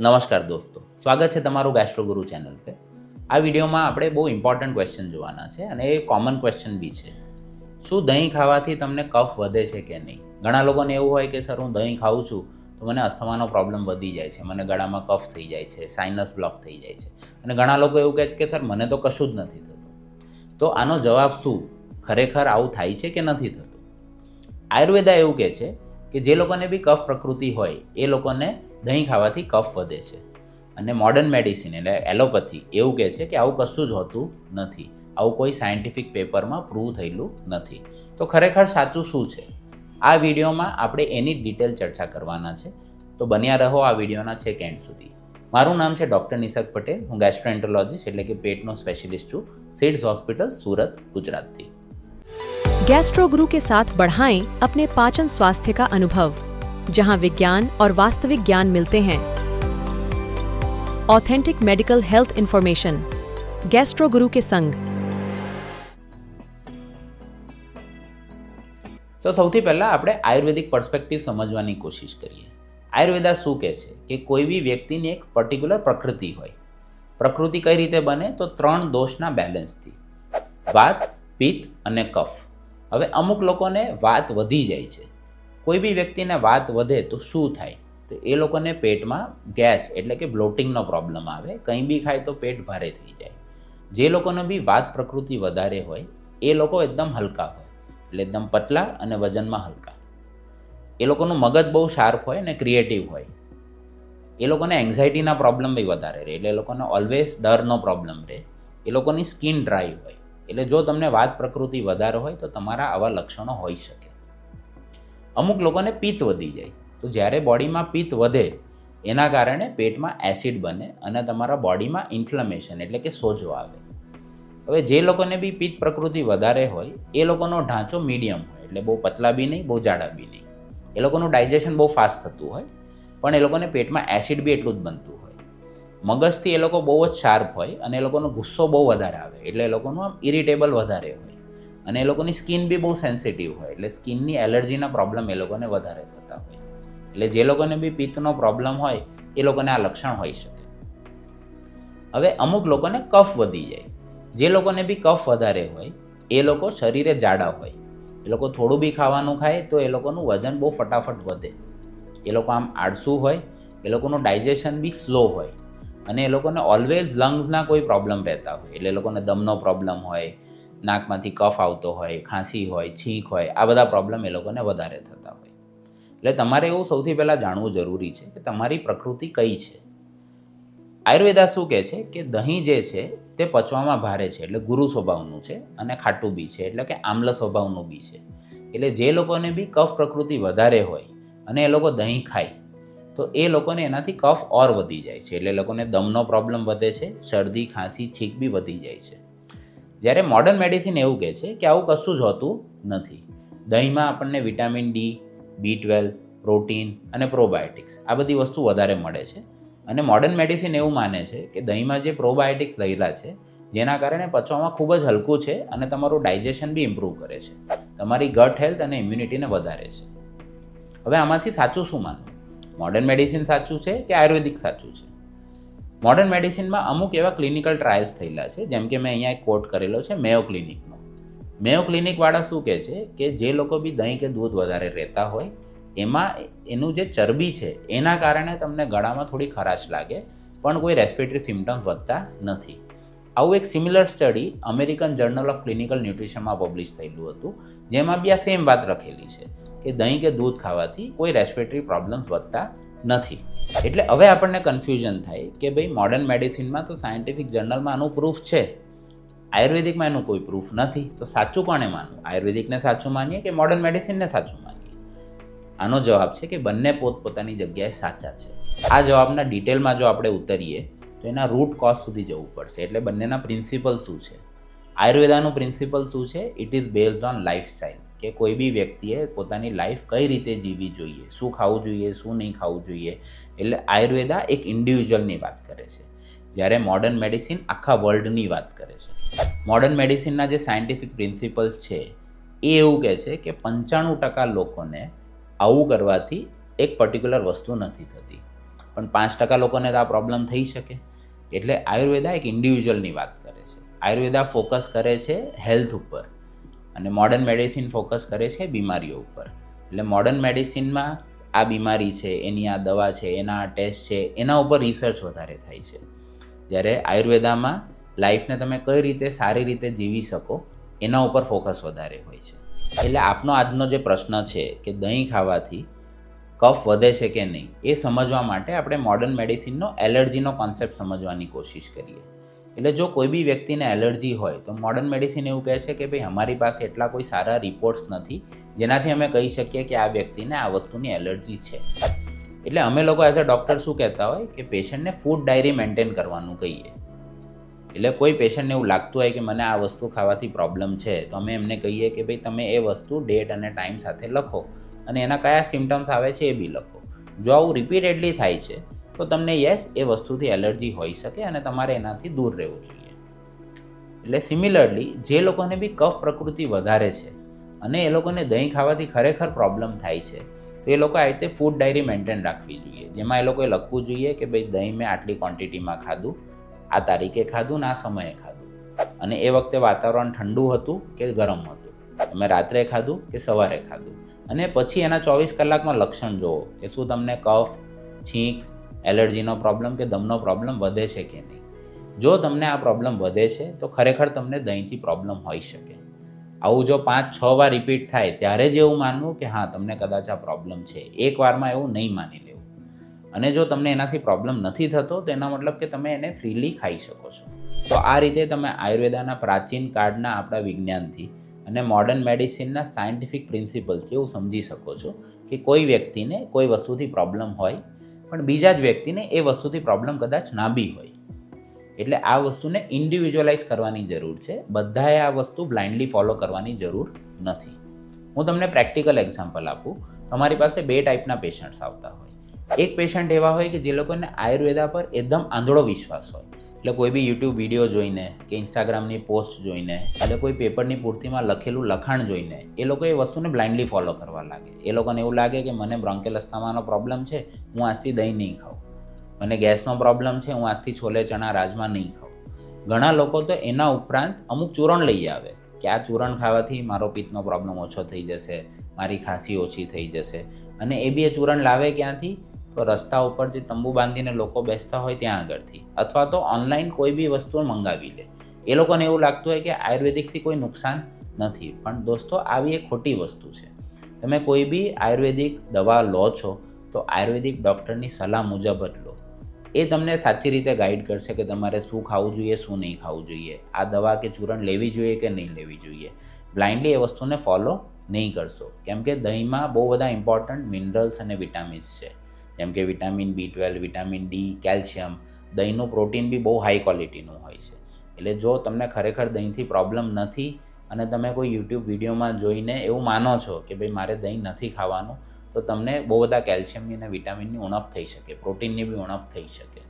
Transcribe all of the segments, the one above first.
નમસ્કાર દોસ્તો. સ્વાગત છે તમારું ગેસ્ટ્રોગુરુ ચેનલ પર આ વિડીયોમાં આપણે બહુ ઇમ્પોર્ટન્ટ ક્વેશ્ચન જોવાના છે અને એ કોમન ક્વેશ્ચન બી છે. શું દહીં ખાવાથી તમને કફ વધે છે કે નહીં? ઘણા લોકોને એવું હોય કે, સર, હું દહીં ખાઉં છું. તો મને અસ્થમાનો પ્રોબ્લેમ વધી જાય છે. મને ગળામાં કફ થઈ જાય છે. સાઇનસ બ્લોક થઈ જાય છે. અને ઘણા લોકો એવું કહે છે કે, સર, મને તો કશું જ નથી થતું. તો આનો જવાબ શું? ખરેખર આવું થાય છે કે નથી થતું? આયુર્વેદા એવું કહે છે કે જે લોકોને બી કફ પ્રકૃતિ હોય, એ લોકોને દહીં ખાવાથી કફ વધે છે. અને મોડર્ન મેડિસિન એટલે એલોપેથી એવું કહે છે કે આવું કશું જ હોતું નથી. આવું કોઈ સાયન્ટિફિક પેપરમાં પ્રૂવ થયેલું નથી. તો ખરેખર સાચું શું છે? આ વિડીયોમાં આપણે એની ડિટેલ ચર્ચા કરવાના છે. તો બન્યા રહો આ વિડીયોના છેક એન્ડ સુધી. મારું નામ છે ડૉક્ટર નિસર્ગ પટેલ. હું ગેસ્ટ્રોએન્ટરોલોજીસ્ટ એટલે કે પેટનો સ્પેશિલિસ્ટ છું. સિડ્સ હોસ્પિટલ સુરત, ગુજરાતથી. गैस्ट्रो गुरु के साथ बढ़ाएं अपने पाचन स्वास्थ्य का अनुभव जहां विज्ञान और वास्तविक ज्ञान मिलते हैं authentic medical health information Gastro Guru के संग તો સૌથી પહેલાં આપણે આયુર્વેદિક પર્સપેક્ટિવ સમજવાની કોશિશ કરીએ આયુર્વેદા શું કહે છે કે કોઈ બી વ્યક્તિની એક પર્ટિક્યુલર પ્રકૃતિ હોય પ્રકૃતિ કઈ રીતે બને તો ત્રણ દોષના બેલેન્સથી વાત પિત્ત અને કફ હવે અમુક લોકોને વાત વધી જાય છે. કોઈ બી વ્યક્તિને વાત વધે તો શું થાય? તો એ લોકોને પેટમાં ગેસ એટલે કે બ્લોટિંગનો પ્રોબ્લેમ આવે. કંઈ બી ખાય તો પેટ ભારે થઈ જાય. જે લોકોને બી વાત પ્રકૃતિ વધારે હોય, એ લોકો એકદમ હલકા હોય. એટલે એકદમ પતલા અને વજનમાં હલકા. એ લોકોનું મગજ બહુ શાર્પ હોય અને ક્રિએટિવ હોય. એ લોકોને એન્ઝાયટીના પ્રોબ્લેમ બી વધારે રહે. એટલે એ લોકોને ઓલવેઝ ડરનો પ્રોબ્લેમ રહે. એ લોકોની સ્કિન ડ્રાય હોય. એટલે જો તમને વાત પ્રકૃતિ વધારે હોય તો તમારા આવા લક્ષણો હોઈ શકે. અમુક લોકોને પિત્ત વધી જાય. તો જ્યારે બોડીમાં પિત્ત વધે, એના કારણે પેટમાં એસિડ બને અને તમારા બોડીમાં ઇન્ફ્લેમેશન એટલે કે સોજો આવે. હવે જે લોકોને બી પિત્ત પ્રકૃતિ વધારે હોય, એ લોકોનો ઢાંચો મીડિયમ હોય, એટલે બહુ પતલા બી નહીં, બહુ જાડા બી નહીં. એ લોકોનું ડાયજેશન બહુ ફાસ્ટ થતું હોય, પણ એ લોકોને પેટમાં એસિડ બી એટલું જ બનતું હોય. મગજથી એ લોકો બહુ જ શાર્પ હોય અને એ લોકોનો ગુસ્સો બહુ વધારે આવે. એટલે એ લોકોનું આમ ઇરિટેબલ વધારે હોય. અને એ લોકોની સ્કિન બી બહુ સેન્સિટિવ હોય. એટલે સ્કિનની એલર્જીના પ્રોબ્લેમ એ લોકોને વધારે થતા હોય. એટલે જે લોકોને બી પિત્તનો પ્રોબ્લેમ હોય, એ લોકોને આ લક્ષણ હોઈ શકે. હવે અમુક લોકોને કફ વધી જાય. જે લોકોને બી કફ વધારે હોય, એ લોકો શરીરે જાડા હોય. એ લોકો થોડું બી ખાવાનું ખાય, તો એ લોકોનું વજન બહુ ફટાફટ વધે. એ લોકો આમ આળસુ હોય, એ લોકોનું ડાયજેશન બી સ્લો હોય. અને એ લોકોને ઓલવેઝ લંગ્સના કોઈ પ્રોબ્લેમ રહેતા હોય. એટલે એ લોકોને દમનો પ્રોબ્લેમ હોય, નાકમાંથી કફ આવતો હોય, ખાંસી હોય, છીંક હોય, આ બધા પ્રોબ્લેમ એ લોકોને વધારે થતા હોય. એટલે તમારે એવું સૌથી પહેલાં જાણવું જરૂરી છે કે તમારી પ્રકૃતિ કઈ છે? આયુર્વેદા શું કહે છે કે દહીં જે છે તે પચવામાં ભારે છે, એટલે ગુરુ સ્વભાવનું છે અને ખાટું બી છે, એટલે કે આમ્લ સ્વભાવનું બી છે. એટલે જે લોકોને બી કફ પ્રકૃતિ વધારે હોય અને એ લોકો દહીં ખાય તો એ લોકોને એનાથી કફ ઓર વધી જાય છે. એટલે લોકોને દમનો પ્રોબ્લેમ વધે છે, શરદી, ખાંસી, છીંક બી વધી જાય છે. જ્યારે મોડર્ન મેડિસિન એવું કહે છે કે આવું કશું જ હોતું નથી. દહીંમાં આપણને vitamin D B twelve protein અને પ્રોબાયોટિક્સ આ બધી વસ્તુ વધારે મળે છે. અને મોડર્ન મેડિસિન એવું માને છે કે દહીંમાં જે પ્રોબાયોટિક્સ લઈલા છે, જેના કારણે પચવામાં ખૂબ જ હલકું છે અને તમારું ડાયજેશન બી ઇમ્પ્રૂવ કરે છે. તમારી ગટ હેલ્થ અને ઇમ્યુનિટીને વધારે છે. હવે આમાંથી સાચું શું માનવું? મોડર્ન મેડિસિન સાચું છે કે આયુર્વેદિક સાચું છે? મોડર્ન મેડિસિનમાં અમુક એવા ક્લિનિકલ ટ્રાયલ્સ થયેલા છે, જેમ કે મેં અહીંયા એક કોટ કરેલો છે, મેયો ક્લિનિકનો મેયો ક્લિનિકવાળા શું કહે છે કે જે લોકો બી દહીં કે દૂધ વધારે રહેતા હોય, એમાં એનું જે ચરબી છે, એના કારણે તમને ગળામાં થોડી ખરાશ લાગે, પણ કોઈ રેસ્પિરેટરી સિમ્ટમ્સ વધતા નથી. આવું એક similar study American journal of clinical ન્યુટ્રિશનમાં publish થયેલું હતું, જેમાં બી આ સેમ વાત લખેલી છે કે દહીં કે દૂધ ખાવાથી કોઈ રેસ્પિરેટરી પ્રોબ્લેમ્સ વધતા નથી. એટલે હવે આપણને કન્ફ્યુઝન થાય કે ભાઈ મોડર્ન મેડિસિનમાં તો સાયન્ટિફિક જર્નલમાં આનું પ્રૂફ છે. આયુર્વેદિકમાં એનું કોઈ પ્રૂફ નથી. તો સાચું કોણે માનવું? આયુર્વેદિકને સાચું માનીએ કે મોડર્ન મેડિસિનને સાચું માનીએ? આનો જવાબ છે કે બંને પોતપોતાની જગ્યાએ સાચા છે. આ જવાબના ડિટેલમાં જો આપણે ઉતરીએ તો એના રૂટ કોઝ સુધી જવું પડશે. એટલે બંનેના પ્રિન્સિપલ શું છે? આયુર્વેદાનું પ્રિન્સિપલ શું છે? It is based on lifestyle કે કોઈ બી વ્યક્તિએ પોતાની લાઈફ કઈ રીતે જીવવી જોઈએ? શું ખાવું જોઈએ? શું નહીં ખાવું જોઈએ? એટલે આયુર્વેદા એક ઇન્ડિવિજ્યુઅલની વાત કરે છે. જ્યારે મોડર્ન મેડિસિન આખા વર્લ્ડની વાત કરે છે. મોડર્ન મેડિસિનના જે સાયન્ટિફિક પ્રિન્સિપલ્સ છે, એ એવું કહે છે કે પંચાણું ટકા લોકોને આવું કરવાથી એક પર્ટિક્યુલર વસ્તુ નથી થતી. પણ પાંચ ટકા લોકોને તો આ પ્રોબ્લેમ થઈ શકે. એટલે આયુર્વેદા એક ઇન્ડિવિજ્યુઅલની વાત કરે છે. આયુર્વેદા ફોકસ કરે છે હેલ્થ ઉપર અને મોડર્ન મેડિસિન ફોકસ કરે છે બીમારીઓ ઉપર. એટલે મોડર્ન મેડિસિનમાં આ બીમારી છે, એની આ દવા છે, એના આ ટેસ્ટ છે, એના ઉપર રિસર્ચ વધારે થાય છે. જ્યારે આયુર્વેદામાં લાઈફને તમે કઈ રીતે સારી રીતે જીવી શકો, એના ઉપર ફોકસ વધારે હોય છે. એટલે આપનો આજનો જે પ્રશ્ન છે કે દહીં ખાવાથી કફ વધે છે કે નહીં, એ સમજવા માટે આપણે મોડર્ન મેડિસિનનો એલર્જીનો કોન્સેપ્ટ સમજવાની કોશિશ કરીએ. એટલે જો કોઈ બી વ્યક્તિને એલર્જી હોય, તો મોડર્ન મેડિસિન એવું કહે છે કે ભાઈ, અમારી પાસે એટલા કોઈ સારા રિપોર્ટ્સ નથી, જેનાથી અમે કહી શકીએ કે આ વ્યક્તિને આ વસ્તુની એલર્જી છે. એટલે અમે લોકો એઝ અ ડૉક્ટર શું કહેતા હોય કે પેશન્ટને ફૂડ ડાયરી મેન્ટેન કરવાનું કહીએ. એટલે કોઈ પેશન્ટને એવું લાગતું હોય કે મને આ વસ્તુ ખાવાથી પ્રોબ્લેમ છે, તો અમે એમને કહીએ કે ભાઈ, તમે એ વસ્તુ ડેટ અને ટાઈમ સાથે લખો. અને એના કયા સિમ્ટમ્સ આવે છે એ બી લખો. જો આવું રિપીટેડલી થાય છે, તો તમને યસ એ વસ્તુથી એલર્જી હોઈ શકે અને તમારે એનાથી દૂર રહેવું જોઈએ. એટલે સિમિલરલી જે લોકોને બી કફ પ્રકૃતિ વધારે છે અને એ લોકોને દહીં ખાવાથી ખરેખર પ્રોબ્લેમ થાય છે, તો એ લોકો આ રીતે ફૂડ ડાયરી મેન્ટેન રાખવી જોઈએ. જેમાં એ લોકોએ લખવું જોઈએ કે ભાઈ દહીં મેં આટલી ક્વોન્ટિટીમાં ખાધું, આ તારીખે ખાધું ને આ સમયે ખાધું. અને એ વખતે વાતાવરણ ઠંડુ હતું કે ગરમ હતું? તમે રાત્રે ખાધું કે સવારે ખાધું? અને પછી એના ચોવીસ કલાકમાં લક્ષણ જુઓ કે શું તમને કફ, છીંક, એલર્જીનો પ્રોબ્લેમ કે દમનો પ્રોબ્લેમ વધે છે કે નહીં? જો તમને આ પ્રોબ્લેમ વધે છે, તો ખરેખર તમને દહીંથી પ્રોબ્લેમ હોઈ શકે. આવું જો પાંચ, છ વાર રિપીટ થાય, ત્યારે જ એવું માનવું કે હા, તમને કદાચ આ પ્રોબ્લેમ છે. એક વારમાં એવું નહીં માની લેવું. અને જો તમને એનાથી પ્રોબ્લેમ નથી થતો, તો એનો મતલબ કે તમે એને ફ્રીલી ખાઈ શકો છો. તો આ રીતે તમે આયુર્વેદાના પ્રાચીન કાળના આપણા વિજ્ઞાનથી અને મોડર્ન મેડિસિનના સાયન્ટિફિક પ્રિન્સિપલ્સથી એવું સમજી શકો છો કે કોઈ વ્યક્તિને કોઈ વસ્તુથી પ્રોબ્લેમ હોય, પણ બીજા જ વ્યક્તિને એ વસ્તુથી પ્રોબ્લેમ કદાચ ના બી હોય. એટલે આ વસ્તુને ઇન્ડિવિજ્યુઅલાઇઝ કરવાની જરૂર છે. બધાએ આ વસ્તુ બ્લાઇન્ડલી ફોલો કરવાની જરૂર નથી. હું તમને પ્રેક્ટિકલ એક્ઝામ્પલ આપું. તમારી પાસે બે ટાઈપના પેશન્ટ્સ આવતા હોય. એક પેશન્ટ એવા હોય કે જે લોકોને આયુર્વેદા પર એકદમ આંધળો વિશ્વાસ હોય. એટલે કોઈ બી યુટ્યુબ વીડિયો જોઈને કે ઇન્સ્ટાગ્રામની પોસ્ટ જોઈને એટલે કોઈ પેપરની પૂર્તિમાં લખેલું લખાણ જોઈને એ લોકો એ વસ્તુને બ્લાઇન્ડલી ફોલો કરવા લાગે. એ લોકોને એવું લાગે કે મને બ્રોન્કેલ અસ્થમાનો પ્રોબ્લેમ છે, હું આજથી દહીં નહીં ખાઉં. મને ગેસનો પ્રોબ્લેમ છે, હું આજથી છોલે, ચણા, રાજમા નહીં ખાઉં. ઘણા લોકો તો એના ઉપરાંત અમુક ચૂરણ લઈ આવે કે આ ચૂરણ ખાવાથી મારો પિત્તનો પ્રોબ્લેમ ઓછો થઈ જશે, મારી ખાંસી ઓછી થઈ જશે. અને એ બી એ ચૂરણ લાવે ક્યાંથી? તો રસ્તા ઉપર જે તંબુ બાંધીને લોકો બેસતા હોય ત્યાં આગળથી. અથવા તો ઓનલાઈન કોઈ બી વસ્તુ મંગાવી લે. એ લોકોને એવું લાગતું હોય કે આયુર્વેદિકથી કોઈ નુકસાન નથી. પણ દોસ્તો, આવી એક ખોટી વસ્તુ છે. તમે કોઈ બી આયુર્વેદિક દવા લો છો, તો આયુર્વેદિક ડૉક્ટરની સલાહ મુજબ જ લો. એ તમને સાચી રીતે ગાઈડ કરશે કે તમારે શું ખાવું જોઈએ, શું નહીં ખાવું જોઈએ. આ દવા કે ચૂરણ લેવી જોઈએ કે નહીં લેવી જોઈએ. બ્લાઇન્ડલી એ વસ્તુને ફોલો નહીં કરશો. કેમ કે દહીંમાં બહુ બધા ઇમ્પોર્ટન્ટ મિનરલ્સ અને વિટામિન્સ છે. જેમ કે vitamin B twelve, vitamin D, calcium, દહીંનું protein બી બહુ હાઈ ક્વોલિટીનું હોય છે. એટલે જો તમને ખરેખર દહીંથી પ્રોબ્લેમ નથી અને તમે કોઈ યુટ્યુબ વિડીયોમાં જોઈને એવું માનો છો કે ભાઈ મારે દહીં નથી ખાવાનું, તો તમને બહુ બધા કેલ્શિયમની અને વિટામિનની ઉણપ થઈ શકે, પ્રોટીનની બી ઉણપ થઈ શકે.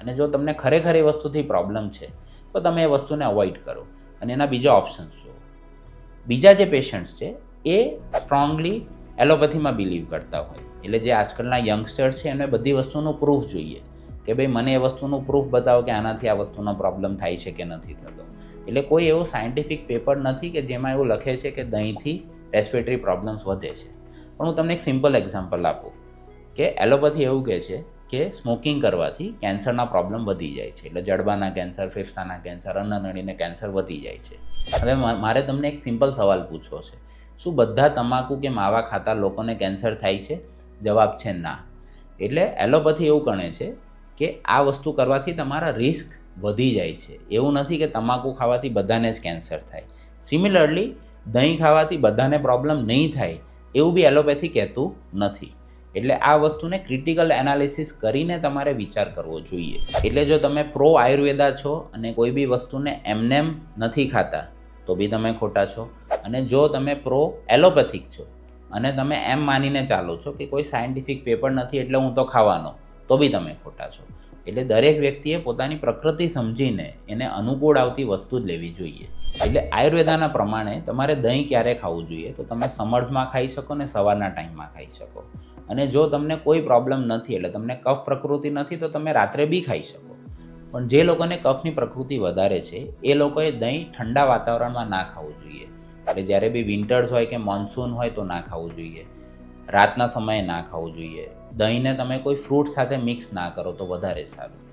અને જો તમને ખરેખર એ વસ્તુથી પ્રોબ્લેમ છે, તો તમે એ વસ્તુને અવોઇડ કરો અને એના બીજા ઓપ્શન્સ જુઓ. બીજા જે પેશન્ટ્સ છે, એ સ્ટ્રોંગલી એલોપેથીમાં બિલીવ કરતા હોય. એટલે જે આજકાલના યંગસ્ટર્સ છે, એમને બધી વસ્તુનું પ્રૂફ જોઈએ. કે ભાઈ, મને એ વસ્તુનું પ્રૂફ બતાવો કે આનાથી આ વસ્તુનો પ્રોબ્લેમ થાય છે કે નથી થતો. એટલે કોઈ એવો સાયન્ટિફિક પેપર નથી કે જેમાં એવું લખે છે કે દહીંથી રેસ્પિરેટરી પ્રોબ્લેમ્સ વધે છે. પણ હું તમને એક સિમ્પલ એક્ઝામ્પલ આપું. કે એલોપેથી એવું કહે છે કે સ્મોકિંગ કરવાથી કેન્સરના પ્રોબ્લેમ વધી જાય છે. એટલે જડબાના કેન્સર ફેફસાના કેન્સર અન્નનળીને કેન્સર વધી જાય છે. હવે મારે તમને એક સિમ્પલ સવાલ પૂછવો છે. શું બધા તમાકુ કે માવા ખાતા લોકોને કેન્સર થાય છે? જવાબ છે ના. એટલે એલોપેથી એવું ગણે છે કે આ વસ્તુ કરવાથી તમારા રિસ્ક વધી જાય છે. એવું નથી કે તમાકુ ખાવાથી બધાને જ કેન્સર થાય. સિમિલરલી દહીં ખાવાથી બધાને પ્રોબ્લેમ નહીં થાય એવું બી એલોપેથી કહેતું નથી. એટલે આ વસ્તુને ક્રિટિકલ એનાલિસિસ કરીને તમારે વિચાર કરવો જોઈએ. એટલે જો તમે પ્રો આયુર્વેદા છો અને કોઈ બી વસ્તુને એમનેમ નથી ખાતા તો બી તમે ખોટા છો. અને જો તમે પ્રો એલોપેથિક છો, અને તમે એમ માનીને ચાલો છો કે કોઈ સાયન્ટિફિક પેપર નથી એટલે હું તો ખાવાનો, તો બી તમે ખોટા છો. એટલે દરેક વ્યક્તિએ પોતાની પ્રકૃતિ સમજીને એને અનુકૂળ આવતી વસ્તુ જ લેવી જોઈએ. એટલે આયુર્વેદાના પ્રમાણે તમારે દહીં ક્યારે ખાવું જોઈએ? તો તમે સમર્સમાં ખાઈ શકો ને સવારના ટાઈમમાં ખાઈ શકો. અને જો તમને કોઈ પ્રોબ્લેમ નથી, એટલે તમને કફ પ્રકૃતિ નથી, તો તમે રાત્રે બી ખાઈ શકો. પણ જે લોકોને કફની પ્રકૃતિ વધારે છે, એ લોકોએ દહીં ઠંડા વાતાવરણમાં ના ખાવું જોઈએ. એટલે જ્યારે બી વિન્ટર્સ હોય કે મોન્સૂન હોય તો ના ખાવું જોઈએ. રાતના સમયે ના ખાવું જોઈએ. દહીંને તમે કોઈ ફ્રૂટ સાથે મિક્સ ના કરો તો વધારે સારું.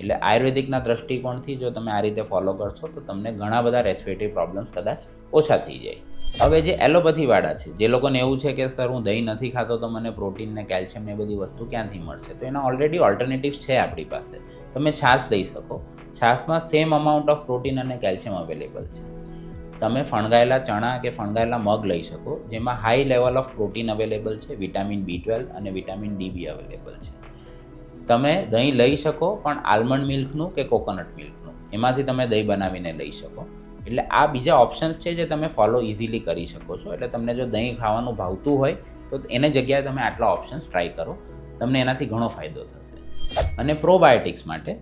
એટલે આયુર્વેદિકના દ્રષ્ટિકોણથી જો તમે આ રીતે ફોલો કરશો, તો તમને ઘણા બધા રેસ્પિરેટરી પ્રોબ્લેમ્સ કદાચ ઓછા થઈ જાય. હવે જે એલોપેથીવાળા છે, જે લોકોને એવું છે કે, સર, હું દહીં નથી ખાતો, તો મને પ્રોટીન ને કેલ્શિયમ ને બધી વસ્તુ ક્યાંથી મળશે? તો એના ઓલરેડી ઓલ્ટરનેટિવ્સ છે આપણી પાસે. તમે છાશ લઈ શકો. છાશમાં સેમ અમાઉન્ટ ઓફ પ્રોટીન અને કેલ્શિયમ અવેલેબલ છે. તમે ફણગાયેલા ચણા કે ફણગાયેલા મગ લઈ શકો, જેમાં high level of protein available છે વિટામિન બી ટ્વેલ્વ અને વિટામિન ડી બી અવેલેબલ છે. તમે દહીં લઈ શકો, પણ આલમંડ મિલ્કનું કે કોકોનટ મિલ્કનું? એમાંથી તમે દહીં બનાવીને લઈ શકો. એટલે આ બીજા ઓપ્શન્સ છે જે તમે ફોલો ઇઝીલી કરી શકો છો. એટલે તમને જો દહીં ખાવાનું ભાવતું હોય, તો એને જગ્યાએ તમે આટલા ઓપ્શન્સ ટ્રાય કરો. તમને એનાથી ઘણો ફાયદો થશે. અને પ્રોબાયોટિક્સ માટે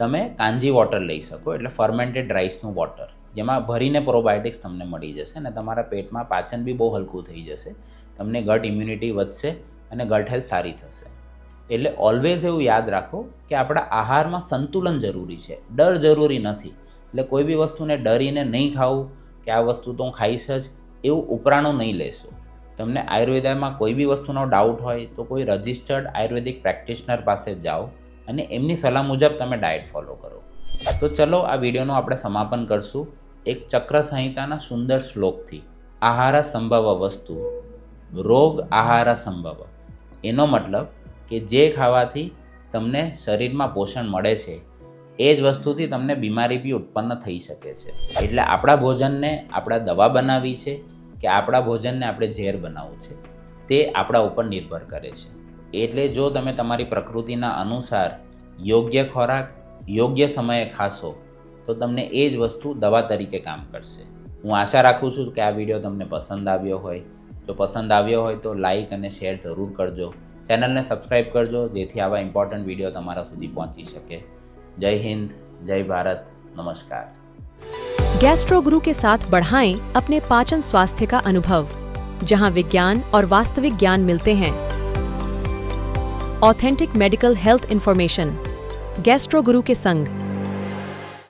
તમે કાંજી વોટર લઈ શકો, એટલે ફર્મેન્ટેડ રાઈસનું વોટર, જેમાં ભરીને પ્રોબાયોટિક્સ તમને મળી જશે અને તમારા પેટમાં પાચન બી બહુ હલકું થઈ જશે. તમને ગટ ઇમ્યુનિટી વધશે અને ગટ હેલ્થ સારી થશે. એટલે ઓલવેઝ એવું યાદ રાખો કે આપણા આહારમાં સંતુલન જરૂરી છે. ડર જરૂરી નથી. એટલે કોઈ બી વસ્તુને ડરીને નહીં ખાવું કે આ વસ્તુ તો હું ખાઈશ જ, એવું ઉપરાણું નહીં લેશો. તમને આયુર્વેદામાં કોઈ બી વસ્તુનો ડાઉટ હોય તો કોઈ રજિસ્ટર્ડ આયુર્વેદિક પ્રેક્ટિશનર પાસે જાઓ અને એમની સલાહ મુજબ તમે ડાયટ ફોલો કરો. તો ચલો આ વિડીયોનું આપણે સમાપન કરશું. એક ચક્ર સંહિતાના સુંદર શ્લોકથી. આહાર સંભવ વસ્તુ. રોગ આહાર સંભવ એનો મતલબ કે જે ખાવાથી તમને શરીરમાં પોષણ મળે છે, એ જ વસ્તુથી તમને બીમારી બી ઉત્પન્ન થઈ શકે છે. એટલે આપણા ભોજનને આપણા દવા બનાવી છે કે આપણા ભોજનને આપણે ઝેર બનાવવું છે, તે આપણા ઉપર નિર્ભર કરે છે. એટલે જો તમે તમારી પ્રકૃતિના અનુસાર યોગ્ય ખોરાક, યોગ્ય સમયે ખાશો, તો તમને એ જ વસ્તુ દવા તરીકે કામ કરશે. હું આશા રાખું છું કે આ વીડિયો તમને પસંદ આવ્યો હોય. જો પસંદ આવ્યો હોય તો લાઈક અને શેર જરૂર કરજો. ચેનલને સબસ્ક્રાઈબ કરજો જેથી આવા ઇમ્પોર્ટન્ટ વિડીયો તમારા સુધી પહોંચી શકે જય હિન્દ જય ભારત નમસ્કાર गैस्ट्रो गुरु के साथ बढ़ाएं अपने पाचन स्वास्थ्य का अनुभव जहां विज्ञान और वास्तविक ज्ञान मिलते हैं authentic medical health information Gastro Guru के संग